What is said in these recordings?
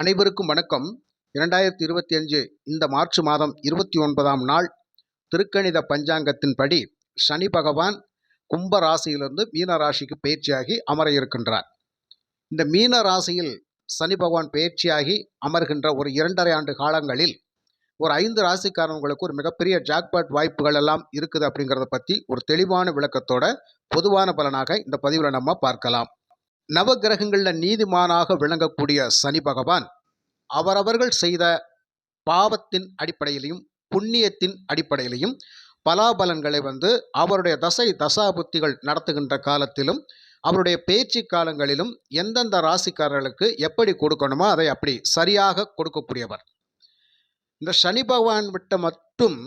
அனைவருக்கும் வணக்கம். இரண்டாயிரத்தி இருபத்தி அஞ்சு இந்த மார்ச் மாதம் இருபத்தி ஒன்பதாம் நாள் திருக்கணித பஞ்சாங்கத்தின்படி சனி பகவான் கும்ப ராசியிலிருந்து மீன ராசிக்கு பயிற்சியாகி அமர இருக்கின்றார் இந்த மீன ராசியில் சனி பகவான் பயிற்சியாகி அமர்கின்ற ஒரு இரண்டரை ஆண்டு காலங்களில் ஒரு ஐந்து ராசிக்காரங்களுக்கு ஒரு மிகப்பெரிய ஜாக்பாட் வாய்ப்புகள் எல்லாம் இருக்குது அப்படிங்கிறத பற்றி ஒரு தெளிவான விளக்கத்தோட பொதுவான பலனாக இந்த பதிவில் நம்ம பார்க்கலாம். நவகிரகங்களில் நீதிமானாக விளங்கக்கூடிய சனி பகவான் அவரவர்கள் செய்த பாவத்தின் அடிப்படையிலையும் புண்ணியத்தின் அடிப்படையிலையும் பலாபலன்களை வந்து அவருடைய தசை தசாபுத்திகள் நடத்துகின்ற காலத்திலும் அவருடைய பேச்சு காலங்களிலும் எந்தெந்த ராசிக்காரர்களுக்கு எப்படி கொடுக்கணுமோ அதை அப்படி சரியாக கொடுக்கக்கூடியவர். இந்த சனி பகவான் விட்ட மட்டும்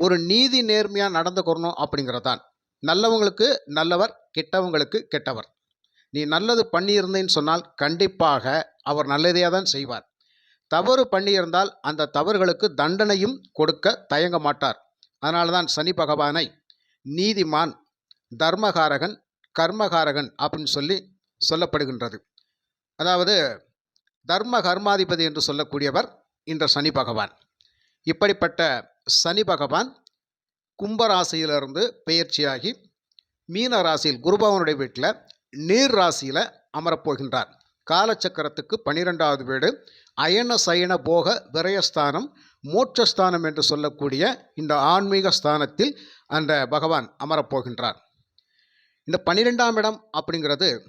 ஒரு நீதி நேர்மையாக நடந்துக்கணும் அப்படிங்கிறதான் நல்லவங்களுக்கு நல்லவர் கெட்டவங்களுக்கு கெட்டவர். நீ நல்லது பண்ணியிருந்தேன்னு சொன்னால் கண்டிப்பாக அவர் நல்லதையாக தான் செய்வார். தவறு பண்ணியிருந்தால் அந்த தவறுகளுக்கு தண்டனையும் கொடுக்க தயங்க மாட்டார். அதனால தான் சனி பகவானை நீதிமான் தர்மகாரகன் கர்மகாரகன் அப்படின்னு சொல்லி சொல்லப்படுகின்றது. அதாவது தர்ம கர்மாதிபதி என்று சொல்லக்கூடியவர் இந்த சனி பகவான். இப்படிப்பட்ட சனி பகவான் கும்பராசியிலிருந்து பெயர்ச்சியாகி மீன ராசியில் குருபவனுடைய வீட்டில் நீர் ராசியில் அமரப்போகின்றார். காலச்சக்கரத்துக்கு பனிரெண்டாவது வீடு. அயன சயன போக விரயஸ்தானம் மோட்சஸ்தானம் என்று சொல்லக்கூடிய இந்த ஆன்மீக ஸ்தானத்தில் அந்த பகவான் அமரப்போகின்றார். இந்த பனிரெண்டாம் இடம் அப்படிங்கிறது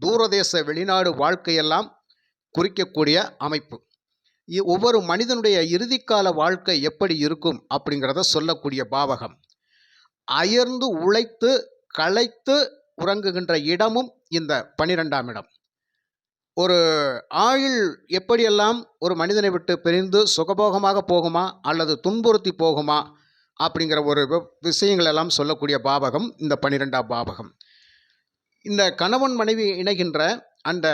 தூரதேச வெளிநாடு வாழ்க்கையெல்லாம் குறிக்கக்கூடிய அமைப்பு. ஒவ்வொரு மனிதனுடைய இறுதிக்கால வாழ்க்கை எப்படி இருக்கும் அப்படிங்கிறத சொல்லக்கூடிய பாவகம். அயர்ந்து உழைத்து களைத்து உறங்குகின்ற இடமும் இந்த பனிரெண்டாம் இடம். ஒரு ஆயுள் எப்படியெல்லாம் ஒரு மனிதனை விட்டு பிரிந்து சுகபோகமாக போகுமா அல்லது துன்புறுத்தி போகுமா அப்படிங்கிற ஒரு விஷயங்கள் எல்லாம் சொல்லக்கூடிய பாவகம் இந்த பன்னிரெண்டாம் பாவகம். இந்த கணவன் மனைவி இணைகின்ற அந்த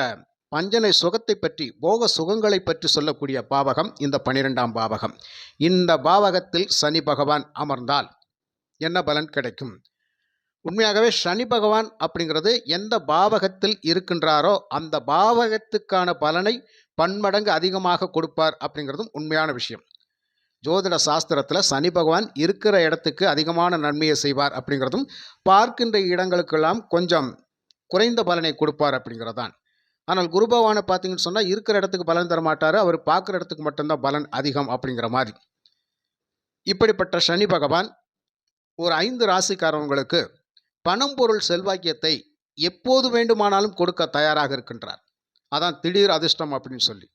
பஞ்சனை சுகத்தை பற்றி போக சுகங்களை பற்றி சொல்லக்கூடிய பாவகம் இந்த பனிரெண்டாம் பாவகம். இந்த பாவகத்தில் சனி பகவான் அமர்ந்தால் என்ன பலன் கிடைக்கும்? உண்மையாகவே சனி பகவான் அப்படிங்கிறது எந்த பாவகத்தில் இருக்கின்றாரோ அந்த பாவகத்துக்கான பலனை பன்மடங்கு அதிகமாக கொடுப்பார் அப்படிங்கிறதும் உண்மையான விஷயம். ஜோதிட சாஸ்திரத்தில் சனி பகவான் இருக்கிற இடத்துக்கு அதிகமான நன்மையை செய்வார் அப்படிங்கிறதும் பார்க்கின்ற இடங்களுக்கெல்லாம் கொஞ்சம் குறைந்த பலனை கொடுப்பார் அப்படிங்கிறதான் ஆனால் குரு பகவானை பார்த்தீங்கன்னு சொன்னால் இருக்கிற இடத்துக்கு பலன் தரமாட்டார் அவர் பார்க்குற இடத்துக்கு மட்டும்தான் பலன் அதிகம் அப்படிங்கிற மாதிரி. இப்படிப்பட்ட சனி பகவான் ஒரு ஐந்து ராசிக்காரவங்களுக்கு பணம் பொருள் செல்வாக்கியத்தை எப்போது வேண்டுமானாலும் கொடுக்க தயாராக இருக்கின்றார். அதான் திடீர் அதிர்ஷ்டம் அப்படின்னு சொல்லி.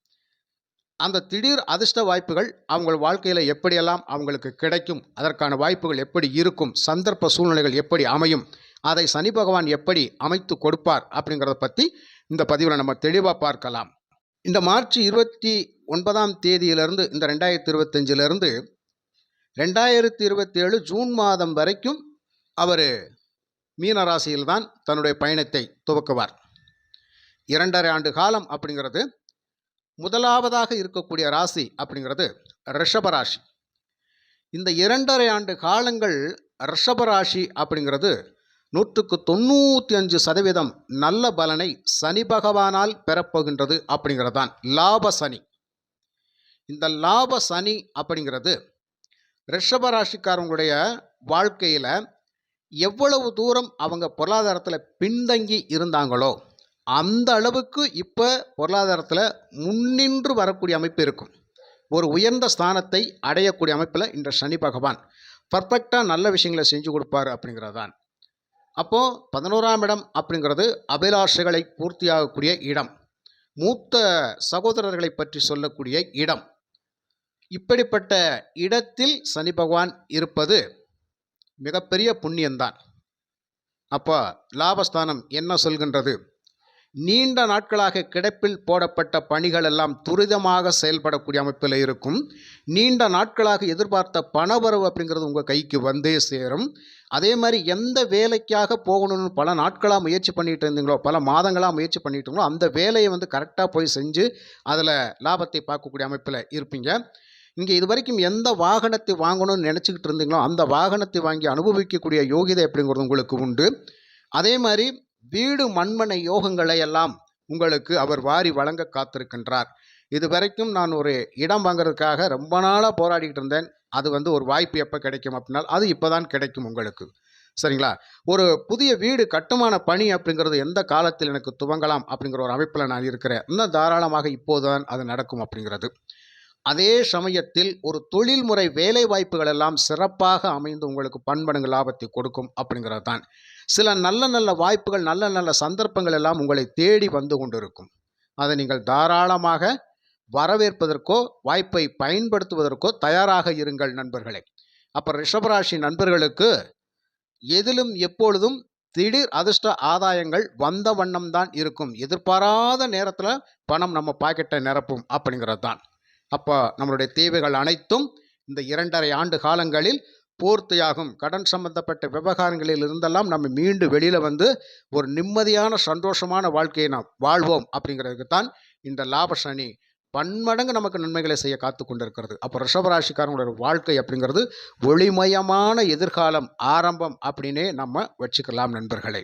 அந்த திடீர் அதிர்ஷ்ட வாய்ப்புகள் அவங்க வாழ்க்கையில் எப்படியெல்லாம் அவங்களுக்கு கிடைக்கும் அதற்கான வாய்ப்புகள் எப்படி இருக்கும் சந்தர்ப்ப சூழ்நிலைகள் எப்படி அமையும் அதை சனி பகவான் எப்படி அமைத்து கொடுப்பார் அப்படிங்கிறத பற்றி இந்த பதிவில் நம்ம தெளிவாக பார்க்கலாம். இந்த மார்ச் இருபத்தி ஒன்பதாம் தேதியிலிருந்து இந்த ரெண்டாயிரத்தி இருபத்தஞ்சிலிருந்து ரெண்டாயிரத்தி இருபத்தேழு ஜூன் மாதம் வரைக்கும் அவர் மீன ராசியில்தான் தன்னுடைய பயணத்தை துவக்குவார். இரண்டரை ஆண்டு காலம் அப்படிங்கிறது முதலாவதாக இருக்கக்கூடிய ராசி அப்படிங்கிறது ரிஷபராசி இந்த இரண்டரை ஆண்டு காலங்கள் ரிஷபராசி அப்படிங்கிறது நூற்றுக்கு தொண்ணூற்றி அஞ்சு சதவீதம் நல்ல பலனை சனி பகவானால் பெறப்போகின்றது அப்படிங்கிறது தான் லாப சனி. இந்த லாப சனி அப்படிங்கிறது ரிஷபராசிக்காரங்களுடைய வாழ்க்கையில் எவ்வளவு தூரம் அவங்க பொருளாதாரத்தில் பின்தங்கி இருந்தாங்களோ அந்த அளவுக்கு இப்போ பொருளாதாரத்தில் முன்னின்று வரக்கூடிய அமைப்பு இருக்கும். ஒரு உயர்ந்த ஸ்தானத்தை அடையக்கூடிய அமைப்பில் இந்த சனி பகவான் பர்ஃபெக்டாக நல்ல விஷயங்களை செஞ்சு கொடுப்பார் அப்படிங்கிறது தான் அப்போது பதினோராம் இடம் அப்படிங்கிறது அபிலாஷைகளை பூர்த்தியாகக்கூடிய இடம். மூத்த சகோதரர்களை பற்றி சொல்லக்கூடிய இடம். இப்படிப்பட்ட இடத்தில் சனி பகவான் இருப்பது மிகப்பெரிய புண்ணியம்தான் அப்போ லாபஸ்தானம் என்ன சொல்கின்றது? நீண்ட நாட்களாக கிடப்பில் போடப்பட்ட பணிகள் எல்லாம் துரிதமாக செயல்படக்கூடிய அமைப்பில் இருக்கும். நீண்ட நாட்களாக எதிர்பார்த்த பணவரவு அப்படிங்கிறது உங்கள் கைக்கு வந்தே சேரும். அதே மாதிரி எந்த வேலைக்காக போகணும்னு பல நாட்களாக முயற்சி பண்ணிட்டு இருந்தீங்களோ பல மாதங்களாக முயற்சி பண்ணிட்டு இருந்தோம் அந்த வேலையை வந்து கரெக்டாக போய் செஞ்சு அதில் லாபத்தை பார்க்கக்கூடிய அமைப்பில் இருப்பீங்க. இங்கே இது வரைக்கும் எந்த வாகனத்தை வாங்கணும்னு நினச்சிக்கிட்டு இருந்தீங்களோ அந்த வாகனத்தை வாங்கி அனுபவிக்கக்கூடிய யோகிதை அப்படிங்கிறது உங்களுக்கு உண்டு. அதே மாதிரி வீடு மண்மனை யோகங்களை எல்லாம் உங்களுக்கு அவர் வாரி வழங்க காத்திருக்கின்றார். இது வரைக்கும் நான் ஒரு இடம் வாங்குறதுக்காக ரொம்ப நாளாக போராடிக்கிட்டு இருந்தேன். அது வந்து ஒரு வாய்ப்பு எப்போ கிடைக்கும் அப்படின்னா அது இப்போ தான் கிடைக்கும் உங்களுக்கு. சரிங்களா? ஒரு புதிய வீடு கட்டுமான பணி அப்படிங்கிறது எந்த காலத்தில் எனக்கு துவங்கலாம் அப்படிங்கிற ஒரு அமைப்பில் நான் இருக்கிறேன். இன்னும் தாராளமாக இப்போதுதான் அது நடக்கும் அப்படிங்கிறது. அதே சமயத்தில் ஒரு தொழில்முறை வேலை வாய்ப்புகள் எல்லாம் சிறப்பாக அமைந்து உங்களுக்கு பன்மடங்கு லாபத்தை கொடுக்கும் அப்படிங்கிறது தான் சில நல்ல நல்ல வாய்ப்புகள் நல்ல நல்ல சந்தர்ப்பங்கள் எல்லாம் உங்களை தேடி வந்து கொண்டிருக்கும். அதை நீங்கள் தாராளமாக வரவேற்பதற்கோ வாய்ப்பை பயன்படுத்துவதற்கோ தயாராக இருங்கள் நண்பர்களே. அப்போ ரிஷபராசி நண்பர்களுக்கு எதிலும் எப்பொழுதும் திடீர் அதிர்ஷ்ட ஆதாயங்கள் வந்த வண்ணம் தான் இருக்கும். எதிர்பாராத நேரத்தில் பணம் நம்ம பாக்கெட்டை நிரப்பும் அப்படிங்கிறது தான் அப்போ நம்மளுடைய தேவைகள் அனைத்தும் இந்த இரண்டரை ஆண்டு காலங்களில் பூர்த்தியாகும். கடன் சம்பந்தப்பட்ட விவகாரங்களில் இருந்தெல்லாம் நம்ம மீண்டு வெளியில் வந்து ஒரு நிம்மதியான சந்தோஷமான வாழ்க்கையை நாம் வாழ்வோம் அப்படிங்கிறதுக்கு தான் இந்த லாப சனி பன்மடங்கு நமக்கு நன்மைகளை செய்ய காத்து கொண்டிருக்கிறது. அப்போ ரிஷபராசிக்காரங்களோட வாழ்க்கை அப்படிங்கிறது ஒளிமயமான எதிர்காலம் ஆரம்பம் அப்படின்னே நம்ம வச்சுக்கலாம் நண்பர்களே.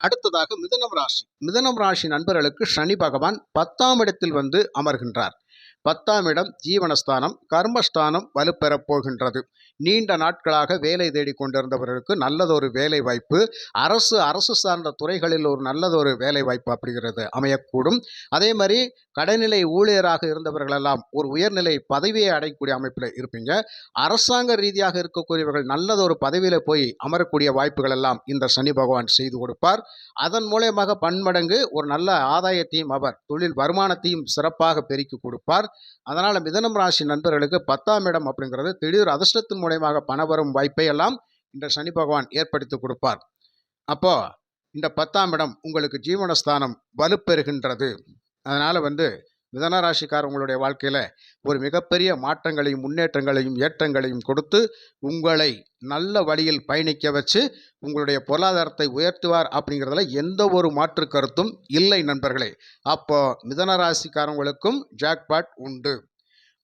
அடுத்ததாக மிதனம் ராசி. மிதனம் ராசி நண்பர்களுக்கு சனி பகவான் பத்தாம் இடத்தில் வந்து அமர்கின்றார். பத்தாம் இடம் ஜீவனஸ்தானம் கர்மஸ்தானம் வலுப்பெறப் போகின்றது. நீண்ட நாட்களாக வேலை தேடி கொண்டிருந்தவர்களுக்கு நல்லதொரு வேலை வாய்ப்பு அரசு அரசு சார்ந்த துறைகளில் ஒரு நல்லதொரு வேலை வாய்ப்பு அப்படிங்கிறது அமையக்கூடும். அதே மாதிரி கடைநிலை ஊழியராக இருந்தவர்களெல்லாம் ஒரு உயர்நிலை பதவியை அடையக்கூடிய அமைப்பில் இருப்பீங்க. அரசாங்க ரீதியாக இருக்கக்கூடியவர்கள் நல்லதொரு பதவியில் போய் அமரக்கூடிய வாய்ப்புகள் எல்லாம் இந்த சனி பகவான் செய்து கொடுப்பார். அதன் மூலயமாக பன்மடங்கு ஒரு நல்ல ஆதாயத்தையும் அவர் தொழில் வருமானத்தையும் சிறப்பாக பெருக்கி கொடுப்பார். அதனால் மிதனம் ராசி நண்பர்களுக்கு பத்தாம் இடம் அப்படிங்கிறது திடீர் அதிர்ஷ்டத்தின் மூலயமாக பணம் வரும் வாய்ப்பை எல்லாம் இந்த சனி பகவான் ஏற்படுத்தி கொடுப்பார். அப்போ இந்த பத்தாம் இடம் உங்களுக்கு ஜீவனஸ்தானம் வலுப்பெறுகின்றது. அதனால் வந்து மிதன ராசிக்காரங்களுடைய வாழ்க்கையில் ஒரு மிகப்பெரிய மாற்றங்களையும் முன்னேற்றங்களையும் ஏற்றங்களையும் கொடுத்து உங்களை நல்ல வழியில் பயணிக்க வச்சு உங்களுடைய பொருளாதாரத்தை உயர்த்துவார் அப்படிங்கிறதுல எந்த ஒரு மாற்று கருத்தும் இல்லை நண்பர்களே. அப்போ மிதன ராசிக்காரங்களுக்கும் ஜாக்பாட் உண்டு.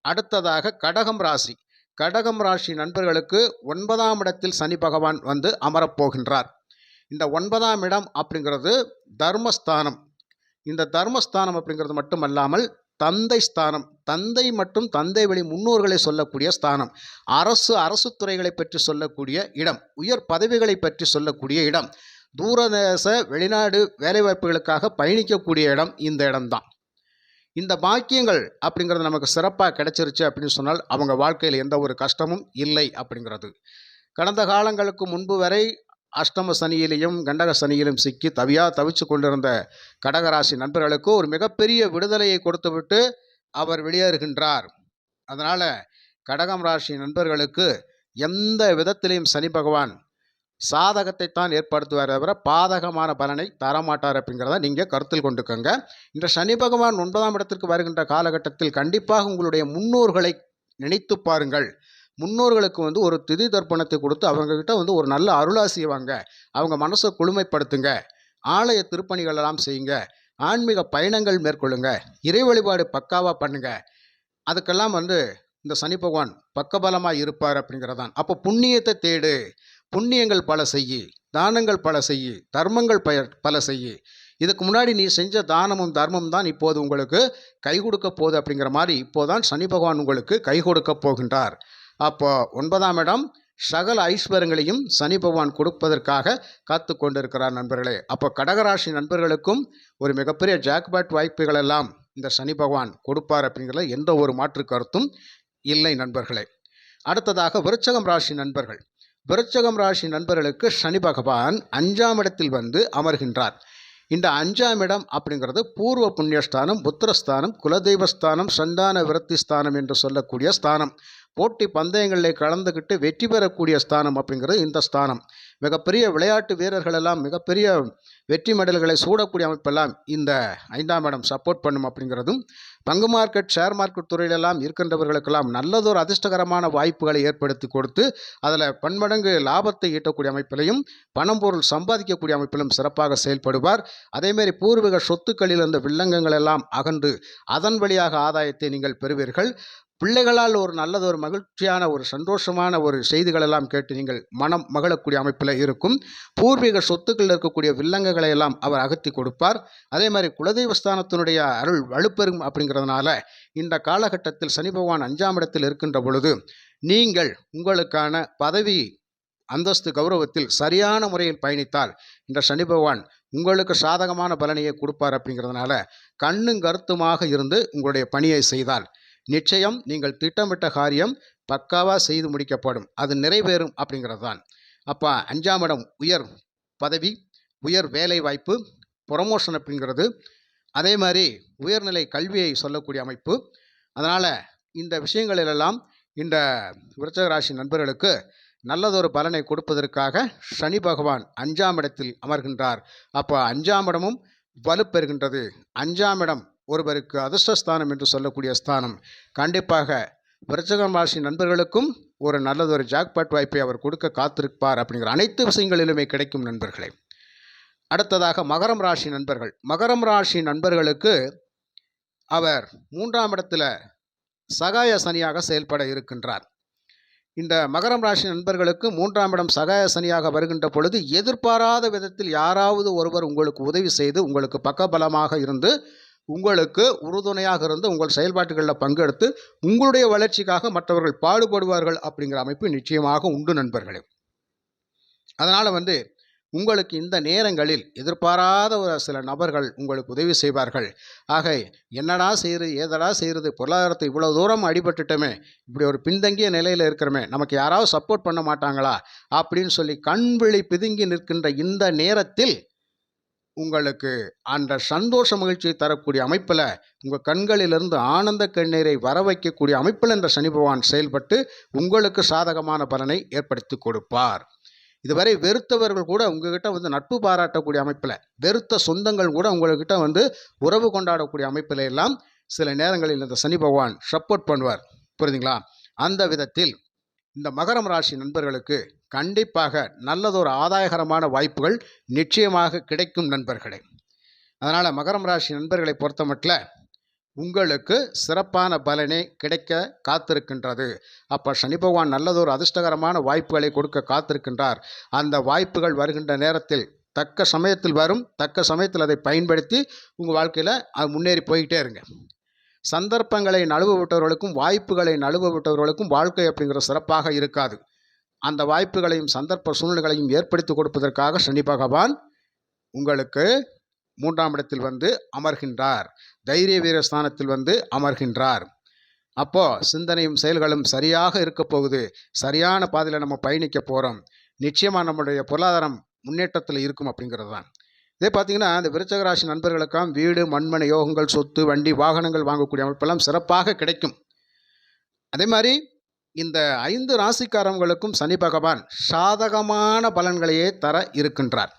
அடுத்ததாக கடகம் ராசி. கடகம் ராசி நண்பர்களுக்கு ஒன்பதாம் இடத்தில் சனி பகவான் வந்து அமரப்போகின்றார். இந்த ஒன்பதாம் இடம் அப்படிங்கிறது தர்மஸ்தானம். இந்த தர்மஸ்தானம் அப்படிங்கிறது மட்டுமல்லாமல் தந்தை ஸ்தானம். தந்தை மற்றும் தந்தை வழி முன்னோர்களை சொல்லக்கூடிய ஸ்தானம். அரசு அரசு துறைகளை பற்றி சொல்லக்கூடிய இடம். உயர் பதவிகளை பற்றி சொல்லக்கூடிய இடம். தூரதேச வெளிநாடு வேலைவாய்ப்புகளுக்காக பயணிக்கக்கூடிய இடம். இந்த இடம்தான். இந்த பாக்கியங்கள் அப்படிங்கிறது நமக்கு சிறப்பாக கிடைச்சிருச்சு அப்படின்னு சொன்னால் அவங்க வாழ்க்கையில் எந்த ஒரு கஷ்டமும் இல்லை அப்படிங்கிறது. கடந்த காலங்களுக்கு முன்பு வரை அஷ்டம சனியிலையும் கண்டக சனியிலும் சிக்கி தவியாக தவிச்சு கொண்டிருந்த கடகராசி நண்பர்களுக்கு ஒரு மிகப்பெரிய விடுதலையை கொடுத்துவிட்டு அவர் வெளியேறுகின்றார். அதனால் கடகம் ராசி நண்பர்களுக்கு எந்த விதத்திலையும் சனி பகவான் சாதகத்தை தான் ஏற்படுத்துவார் தவிர பாதகமான பலனை தரமாட்டார் அப்படிங்கிறத நீங்கள் கருத்தில் கொண்டுக்கோங்க. இந்த சனி பகவான் ஒன்பதாம் இடத்திற்கு வருகின்ற காலகட்டத்தில் கண்டிப்பாக உங்களுடைய முன்னோர்களை நினைத்து பாருங்கள். முன்னோர்களுக்கு வந்து ஒரு திதி தர்ப்பணத்தை கொடுத்து அவங்கக்கிட்ட வந்து ஒரு நல்ல அருளாசியை வாங்க அவங்க மனசை குளுமைப்படுத்துங்க. ஆலய திருப்பணிகள் எல்லாம் செய்யுங்க. ஆன்மீக பயணங்கள் மேற்கொள்ளுங்க. இறை வழிபாடு பக்காவாக பண்ணுங்க. அதுக்கெல்லாம் வந்து இந்த சனி பகவான் பக்கபலமாக இருப்பார் அப்படிங்கிறதான். அப்போ புண்ணியத்தை தேடு. புண்ணியங்கள் பல செய் தானங்கள் பல செய்யு தர்மங்கள் பய பல செய் இதுக்கு முன்னாடி நீ செஞ்ச தானமும் தர்மம் தான் இப்போது உங்களுக்கு கை கொடுக்க போகுது அப்படிங்கிற மாதிரி இப்போதான் சனி பகவான் உங்களுக்கு கை கொடுக்க போகின்றார். அப்போ ஒன்பதாம் இடம் சகல ஐஸ்வர்யங்களையும் சனி பகவான் கொடுப்பதற்காக காத்து கொண்டிருக்கிறார் நண்பர்களே. அப்போ கடகராசி நண்பர்களுக்கும் ஒரு மிகப்பெரிய ஜாக்பாட் வாய்ப்புகள் எல்லாம் இந்த சனி பகவான் கொடுப்பார் அப்படிங்கிறத எந்த ஒரு மாற்று கருத்தும் இல்லை நண்பர்களே. அடுத்ததாக விருச்சகம் ராசி நண்பர்கள். விருச்சகம் ராசி நண்பர்களுக்கு சனி பகவான் அஞ்சாம் இடத்தில் வந்து அமர்கின்றார். இந்த அஞ்சாம் இடம் அப்படிங்கிறது பூர்வ புண்ணியஸ்தானம் புத்திரஸ்தானம் குலதெய்வஸ்தானம் சந்தான விரத்தி ஸ்தானம் என்று சொல்லக்கூடிய ஸ்தானம். போட்டி பந்தயங்களில் கலந்துக்கிட்டு வெற்றி பெறக்கூடிய ஸ்தானம் அப்படிங்கிறது இந்த ஸ்தானம். மிகப்பெரிய விளையாட்டு வீரர்கள் எல்லாம் மிகப்பெரிய வெற்றி மெடல்களை சூடக்கூடிய அமைப்பெல்லாம் இந்த ஐந்தாம் இடம் சப்போர்ட் பண்ணும் அப்படிங்கிறதும் பங்கு மார்க்கெட் ஷேர் மார்க்கெட் துறையிலெல்லாம் இருக்கின்றவர்களுக்கெல்லாம் நல்லதொரு அதிர்ஷ்டகரமான வாய்ப்புகளை ஏற்படுத்தி கொடுத்து அதில் பன்மடங்கு லாபத்தை ஈட்டக்கூடிய அமைப்பிலையும் பணம் பொருள் சம்பாதிக்கக்கூடிய அமைப்பிலும் சிறப்பாக செயல்படுவார். அதேமாரி பூர்வீக சொத்துக்களில் இருந்த வில்லங்கங்கள் எல்லாம் அகன்று அதன் வழியாக ஆதாயத்தை நீங்கள் பெறுவீர்கள். பிள்ளைகளால் ஒரு நல்லது ஒரு மகிழ்ச்சியான ஒரு சந்தோஷமான ஒரு செய்திகளெல்லாம் கேட்டு நீங்கள் மனம் மகிழக்கூடிய அமைப்பில் இருக்கும். பூர்வீக சொத்துக்களில் இருக்கக்கூடிய வில்லங்கங்களை எல்லாம் அவர் அகத்தி கொடுப்பார். அதே மாதிரி குலதெய்வஸ்தானத்தினுடைய அருள் வலுப்பெறும் அப்படிங்கிறதுனால இந்த காலகட்டத்தில் சனி பகவான் அஞ்சாம் இடத்தில் இருக்கின்ற பொழுது நீங்கள் உங்களுக்கான பதவி அந்தஸ்து கௌரவத்தில் சரியான முறையில் பயணித்தால் இந்த சனி பகவான் உங்களுக்கு சாதகமான பலனையை கொடுப்பார் அப்படிங்கிறதுனால கண்ணும் கருத்துமாக இருந்து உங்களுடைய பணியை செய்தால் நிச்சயம் நீங்கள் திட்டமிட்ட காரியம் பக்காவாக செய்து முடிக்கப்படும். அது நிறைவேறும் அப்படிங்கிறது தான் அப்போ அஞ்சாம் இடம் உயர் பதவி உயர் வேலை வாய்ப்பு ப்ரொமோஷன் அப்படிங்கிறது. அதே மாதிரி உயர்நிலை கல்வியை சொல்லக்கூடிய அமைப்பு. அதனால் இந்த விஷயங்களிலெல்லாம் இந்த விருச்சகராசி நண்பர்களுக்கு நல்லதொரு பலனை கொடுப்பதற்காக சனி பகவான் அஞ்சாம் இடத்தில் அமர்கின்றார். அப்போ அஞ்சாம் இடமும் வலுப்பெறுகின்றது. அஞ்சாம் இடம் ஒருவருக்கு அதிர்ஷ்டஸ்தானம் என்று சொல்லக்கூடிய ஸ்தானம். கண்டிப்பாக விருச்சகம் ராசி நண்பர்களுக்கும் ஒரு நல்லதொரு ஜாக்பாட் வாய்ப்பை அவர் கொடுக்க காத்திருப்பார் அப்படிங்கிற அனைத்து விஷயங்களிலுமே கிடைக்கும் நண்பர்களே. அடுத்ததாக மகரம் ராசி நண்பர்கள். மகரம் ராசி நண்பர்களுக்கு அவர் மூன்றாம் இடத்துல சகாய சனியாக செயல்பட இருக்கின்றார். இந்த மகரம் ராசி நண்பர்களுக்கு மூன்றாம் இடம் சகாய சனியாக வருகின்ற பொழுது எதிர்பாராத விதத்தில் யாராவது ஒருவர் உங்களுக்கு உதவி செய்து உங்களுக்கு பக்கபலமாக இருந்து உங்களுக்கு உறுதுணையாக இருந்து உங்கள் செயல்பாட்டுகளில் பங்கெடுத்து உங்களுடைய வளர்ச்சிக்காக மற்றவர்கள் பாடுபடுவார்கள் அப்படிங்கிற அமைப்பு நிச்சயமாக உண்டு நண்பர்களே. அதனால் வந்து உங்களுக்கு இந்த நேரங்களில் எதிர்பாராத ஒரு சில நபர்கள் உங்களுக்கு உதவி செய்வார்கள். ஆக என்னடா செய்கிறது ஏதடா செய்கிறது பொருளாதாரத்தை இவ்வளோ தூரம் அடிபட்டுட்டோமே இப்படி ஒரு பின்தங்கிய நிலையில் இருக்கிறோமே நமக்கு யாராவது சப்போர்ட் பண்ண மாட்டாங்களா? அப்படின்னு சொல்லி கண் விழி பிதுங்கி நிற்கின்ற இந்த நேரத்தில் உங்களுக்கு அந்த சந்தோஷ மகிழ்ச்சியை தரக்கூடிய அமைப்பில் உங்கள் கண்களிலிருந்து ஆனந்த கண்ணீரை வர வைக்கக்கூடிய அமைப்பில் இந்த சனி பகவான் செயல்பட்டு உங்களுக்கு சாதகமான பலனை ஏற்படுத்தி கொடுப்பார். இதுவரை வெறுத்தவர்கள் கூட உங்ககிட்ட வந்து நட்பு பாராட்டக்கூடிய அமைப்பில் வெறுத்த சொந்தங்கள் கூட உங்கள்கிட்ட வந்து உறவு கொண்டாடக்கூடிய அமைப்பில் எல்லாம் சில நேரங்களில் இந்த சனி பகவான் சப்போர்ட் பண்ணுவார். புரியுதுங்களா? அந்த விதத்தில் இந்த மகரம் ராசி நண்பர்களுக்கு கண்டிப்பாக நல்லதொரு ஆதாயகரமான வாய்ப்புகள் நிச்சயமாக கிடைக்கும் நண்பர்களே. அதனால் மகரம் ராசி நண்பர்களை பொறுத்தமட்டில் உங்களுக்கு சிறப்பான பலனே கிடைக்க காத்திருக்கின்றது. அப்போ சனி பகவான் நல்லதொரு அதிர்ஷ்டகரமான வாய்ப்புகளை கொடுக்க காத்திருக்கின்றார். அந்த வாய்ப்புகள் வருகின்ற நேரத்தில் தக்க சமயத்தில் வரும். தக்க சமயத்தில் அதை பயன்படுத்தி உங்கள் வாழ்க்கையில் அது முன்னேறி போய்கிட்டே இருங்க. சந்தர்ப்பங்களை நழுவ விட்டவர்களுக்கும் வாய்ப்புகளை நழுவ விட்டவர்களுக்கும் வாழ்க்கை அப்படிங்கிற சிறப்பாக இருக்காது. அந்த வாய்ப்புகளையும் சந்தர்ப்ப சூழ்நிலைகளையும் ஏற்படுத்தி கொடுப்பதற்காக சனி பகவான் உங்களுக்கு மூன்றாம் இடத்தில் வந்து அமர்கின்றார். தைரிய வீர ஸ்தானத்தில் வந்து அமர்கின்றார். அப்போ சிந்தனையும் செயல்களும் சரியாக இருக்க போகுது. சரியான பாதையில் நம்ம பயணிக்க போகிறோம் நிச்சயமாக நம்முடைய பொருளாதாரம் முன்னேற்றத்தில் இருக்கும் அப்படிங்கிறது தான் இதே பார்த்தீங்கன்னா இந்த விருச்சகராசி நண்பர்களுக்காம் நண்பர்களுக்கெல்லாம் வீடு மண்மனை யோகங்கள் சொத்து வண்டி வாகனங்கள் வாங்கக்கூடிய அமைப்பெல்லாம் சிறப்பாக கிடைக்கும். அதே மாதிரி இந்த ஐந்து ராசிக்காரங்களுக்கும் சனி பகவான் சாதகமான பலன்களையே தர இருக்கின்றார்.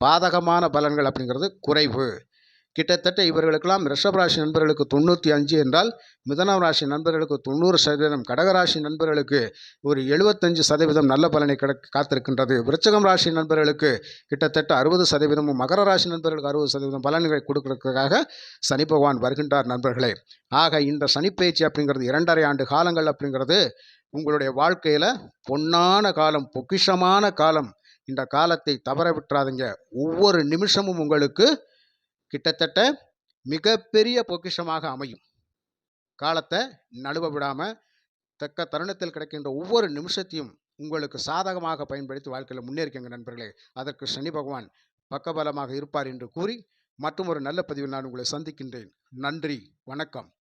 பாதகமான பலன்கள் அப்படிங்கிறது குறைவு. கிட்டத்தட்ட இவர்களுக்கெல்லாம் ரிஷபராசி நண்பர்களுக்கு தொண்ணூற்றி அஞ்சு என்றால் மிதனம் ராசி நண்பர்களுக்கு தொண்ணூறு சதவீதம் கடகராசி நண்பர்களுக்கு ஒரு எழுபத்தஞ்சு சதவீதம் நல்ல பலனை கிட காத்திருக்கின்றது. விருச்சகம் ராசி நண்பர்களுக்கு கிட்டத்தட்ட அறுபது சதவீதமும் மகர ராசி நண்பர்களுக்கு அறுபது சதவீதம் பலன்களை கொடுக்கறதுக்காக சனி பகவான் வருகின்றார் நண்பர்களே. ஆக இந்த சனிப்பயிற்சி அப்படிங்கிறது இரண்டரை ஆண்டு காலங்கள் அப்படிங்கிறது உங்களுடைய வாழ்க்கையில் பொன்னான காலம் பொக்கிஷமான காலம். இந்த காலத்தை தவற விட்டுறாதீங்க. ஒவ்வொரு நிமிஷமும் உங்களுக்கு கிட்டத்தட்ட மிகப்பெரிய பொக்கிஷமாக அமையும். காலத்தை நழுவ விடாமல் தக்க தருணத்தில் கிடைக்கின்ற ஒவ்வொரு நிமிஷத்தையும் உங்களுக்கு சாதகமாக பயன்படுத்தி வாழ்க்கையில் முன்னேறிக்கங்க நண்பர்களே. அதற்கு சனி பகவான் பக்கபலமாக இருப்பார் என்று கூறி மற்றும் ஒரு நல்ல பதிவில் நான் உங்களை சந்திக்கின்றேன். நன்றி வணக்கம்.